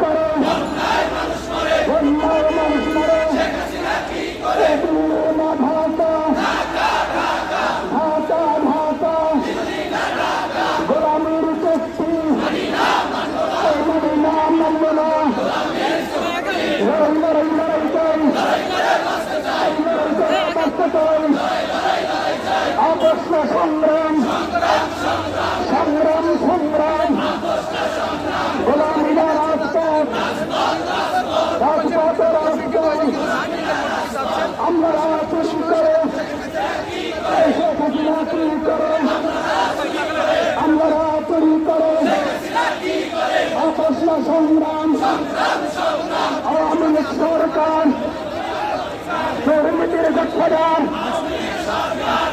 করে। বন্যার মানুষ সংগ্রাম সংগ্রাম গোলামীরা রাজপথ রাজপথ রাজপথ আমরা চুরি করে শেখ হাসিনা চুরি করে আমরা চুরি করে অবশ্য সংগ্রাম। আওয়ামী লীগ সরকার দুর্নীতির গঠন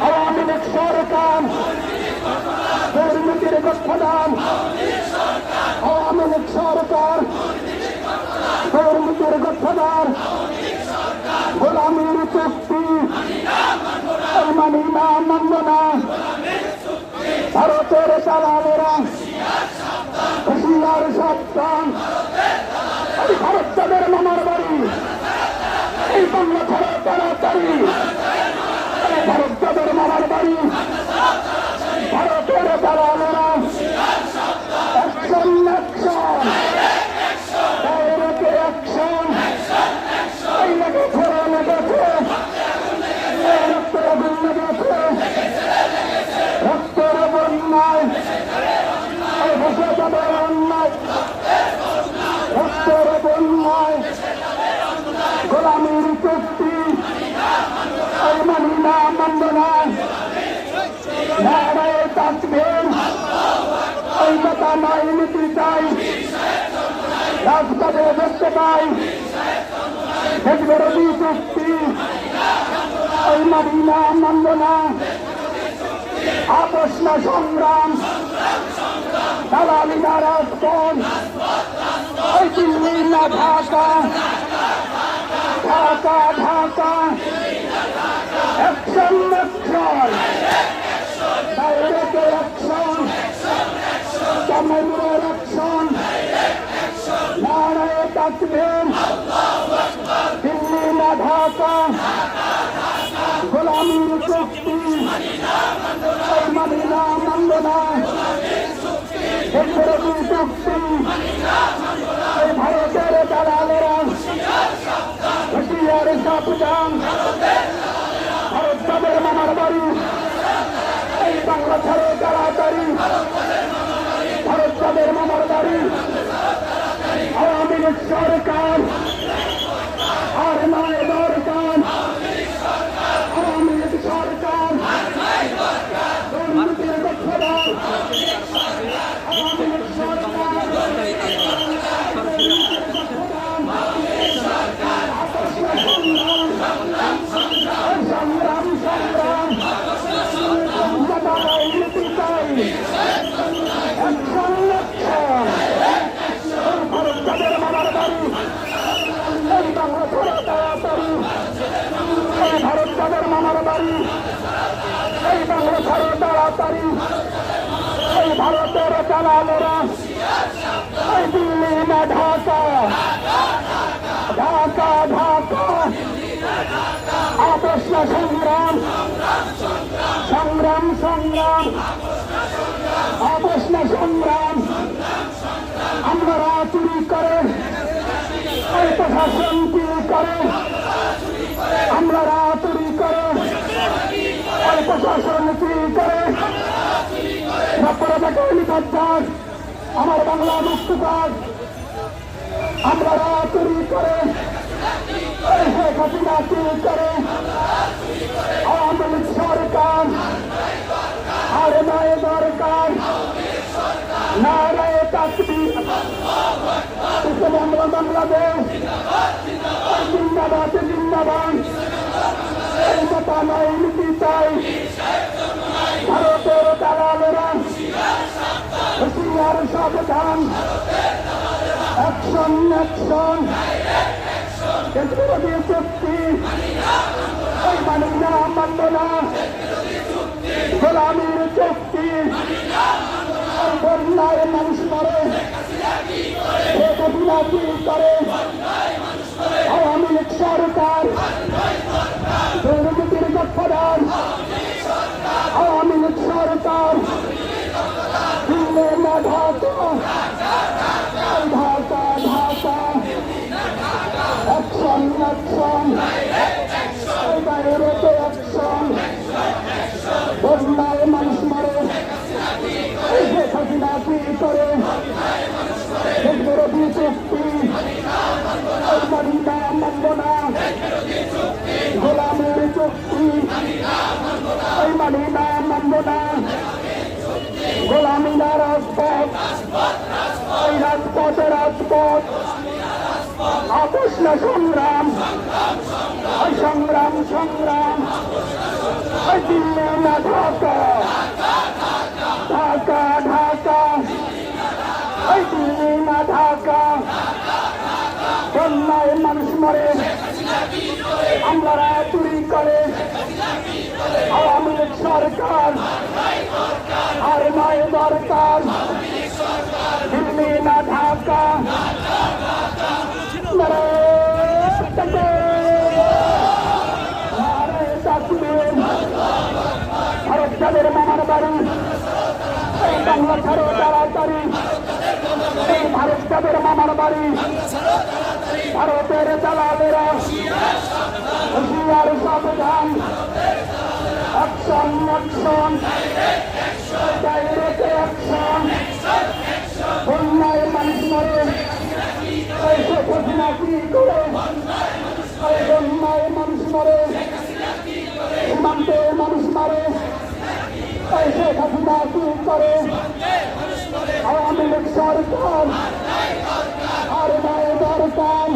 আওয়ামী লীগ সরকার দুর্নীতির গঠন আওয়ামী লীগ সরকার দুর্নীতির গঠন গোলামীর চুক্তি। মানি না, মানব না। ভারতের দালালেরা হুশিয়ার সন্তান। ভারত তাদের মামার বাড়ি। এই বাংলা ছাড়া তাড়াতাড়ি তাদের মামার বাড়ি। ভারতের দালালেরা অ্যাকশন অ্যাকশন ডাইরেক্ট অ্যাকশন এই লেগে ছেড়ে লেগেছে এই রক্তের আগুন লেগেছে রক্তের বন্যায় এই বসে যাদের অন্যায় রক্তের বন্যায় গোলামীর চুক্তি এই মানি না মানব না নারায় তাকবীর কথা নাই নীতি চাই রাজপথে দেখতে পাই বিরোধী চুক্তি এই মানি না মানব না আপোষ না সংগ্রাম দালালি না রাজপথ এই Delhi Dhaka Dhaka Dhaka action direct action তামিলের action নারায় তাকবীর দিল্লি না ঢাকা গোলামীর চুক্তি মানিনা মানব না বিরোধী চুক্তি ভারতের দালালেরা হুশিয়ার সাবধান ভারত তাদের মামার বাড়ি ছাড়ে তাড়াতাড়ি। সরকার আর আওয়ামী লীগ সরকার দুর্নীতির গঠন আওয়ামী লীগ সরকার সংগ্রাম সংগ্রাম জানাই নীতি চাই অ্যাকশন অ্যাকশন ভারত তাদের মামার বাড়ি এই বাংলা ছাড়া তাড়াতাড়ি এই ভারত তাদের বাড়ি এই বাংলা ছাড়া, তাড়াতাড়ি। এই ভারতের দালালেরা। এই দিল্লি না ঢাকা। ঢাকা ঢাকা। আদর্শ সংগ্রাম। সংগ্রাম সংগ্রাম। আদর্শ সংগ্রাম। আমরা চুরি করে প্রশাসন চুরি করে। আমরা করে সপ্তাহ নিবদ্ধার আমার বাংলা মুক্তকার আমরা চুরি করে শেখ হাসিনা করে আওয়ামী সরকার আরে দরকার নারায় তাকবীর মুসলমান বাংলাদেশ জিন্দাবাদ জিন্দাবাদ কথা নয় নীতি চাই। ভারতের দালালেরা হুশিয়ার সাবধান। অ্যাকশন অ্যাকশন কেন্দ্রীয় চুক্তি মানি না মানব না। গোলামীর চুক্তি বন্যায় মানুষ মরে। কি করে? গঠন আওয়ামী লীগ সরকার দিল্লি না ঢাকা ঢাকা ঢাকা অ্যাকশন অ্যাকশন এই বাইরেতে অ্যাকশন বন্যায় মানুষ মরে এই শেখ হাসিনা কি করে বিরোধী চুক্তি এই মানিনা মানব না গোলামের চুক্তি এই মানিনা মানব না গোলামিনা রাজপথ এই রাজপথে। আপোষ না সংগ্রাম সংগ্রাম সংগ্রাম। দিল্লি না ঢাকা। ঢাকা ঢাকা। দিল্লি না ঢাকা। বন্যায় মানুষ মরে। আমরা চুরি করে। আওয়ামী লীগ সরকার। আর নয় দরকার দিল্লি না ঢাকা নারায়ণ তাকবীর। নারায়ণ তাকবীর। ভারত যাদের বাড়ি এই বাংলা ছাড়ো তাড়াতাড়ি ভারত যাদের মামার বাড়ি ভারতের দালালেরা হুশিয়ার সাবধান অ্যাকশন অ্যাকশন ডাইরেক্ট অ্যাকশন মানুষ মরে শেখ কি করে বন্যায় মানুষ মরে সীমান্তে মানুষ মারে এই শেখ হাসিনা কি করে আওয়ামী লীগ সরকার আর নয় দরকার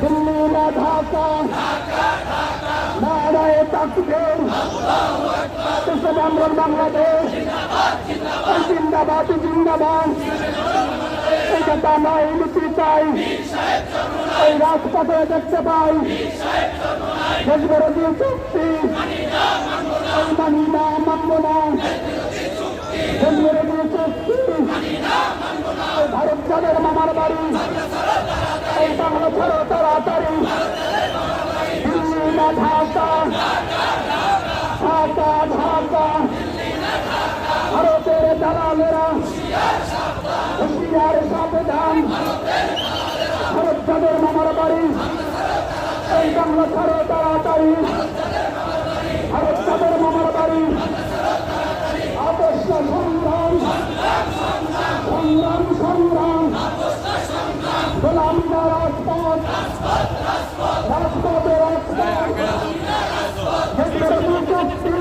দিল্লি না ঢাকা নারায় তাকবীর মুসলমান বাংলাদেশ এই জিন্দাবাদ জিন্দাবাদ কথা নয় নীতি চাই এই রাজপথে দেখতে পাই দেশ বিরোধী চুক্তি এই মানি না মানব না দেশ বিরোধী চুক্তি এই ভারত যাদের মামার বাড়ি। এই বাংলা ছাড়ো তাড়াতাড়ি। দিল্লি না ঢাকা। ঢাকা ঢাকা। ভারতের দালালেরা হুশিয়ার তাড়াতাড়ি। ভারত যাদের মামার বাড়ি। আদর্শ সংগ্রাম। সংগ্রাম সংগ্রাম। গোলামিনা রাজপথ রাজপথে রাজপথ বিরোধী চুক্তি